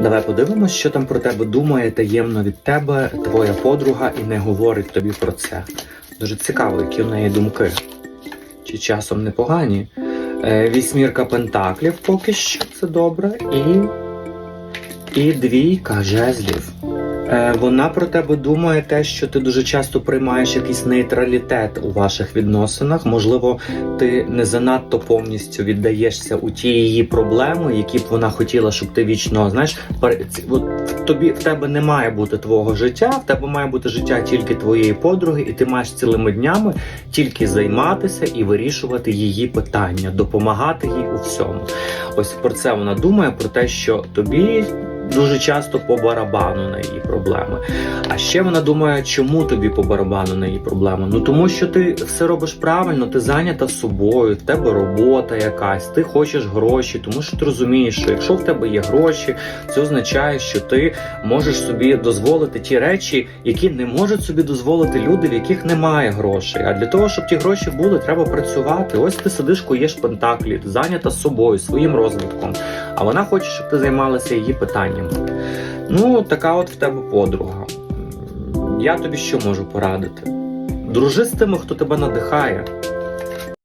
Давай подивимось, що там про тебе думає таємно від тебе твоя подруга і не говорить тобі про це. Дуже цікаво, які в неї думки. Чи часом непогані. Е, вісьмірка пентаклів поки що це добре. І. І двійка жезлів. Е, вона про тебе думає те, що ти дуже часто приймаєш якийсь нейтралітет у ваших відносинах. Можливо, ти не занадто повністю віддаєшся у ті її проблеми, які б вона хотіла, щоб ти вічно знаєш, в тобі в тебе не має бути твого життя, в тебе має бути життя тільки твоєї подруги, і ти маєш цілими днями тільки займатися і вирішувати її питання, допомагати їй у всьому. Ось про це вона думає, про те, що тобі. Дуже часто по барабану на її проблеми. А ще вона думає, чому тобі по барабану на її проблеми? Ну тому що ти все робиш правильно, ти зайнята собою, в тебе робота якась, ти хочеш гроші, тому що ти розумієш, що якщо в тебе є гроші, це означає, що ти можеш собі дозволити ті речі, які не можуть собі дозволити люди, в яких немає грошей. А для того, щоб ті гроші були, треба працювати. Ось ти сидиш, куєш пентаклі, зайнята собою, своїм розвитком. А вона хоче, щоб ти займалася її питаннями. Ну, така от в тебе подруга. Я тобі що можу порадити? Дружи з тими, хто тебе надихає.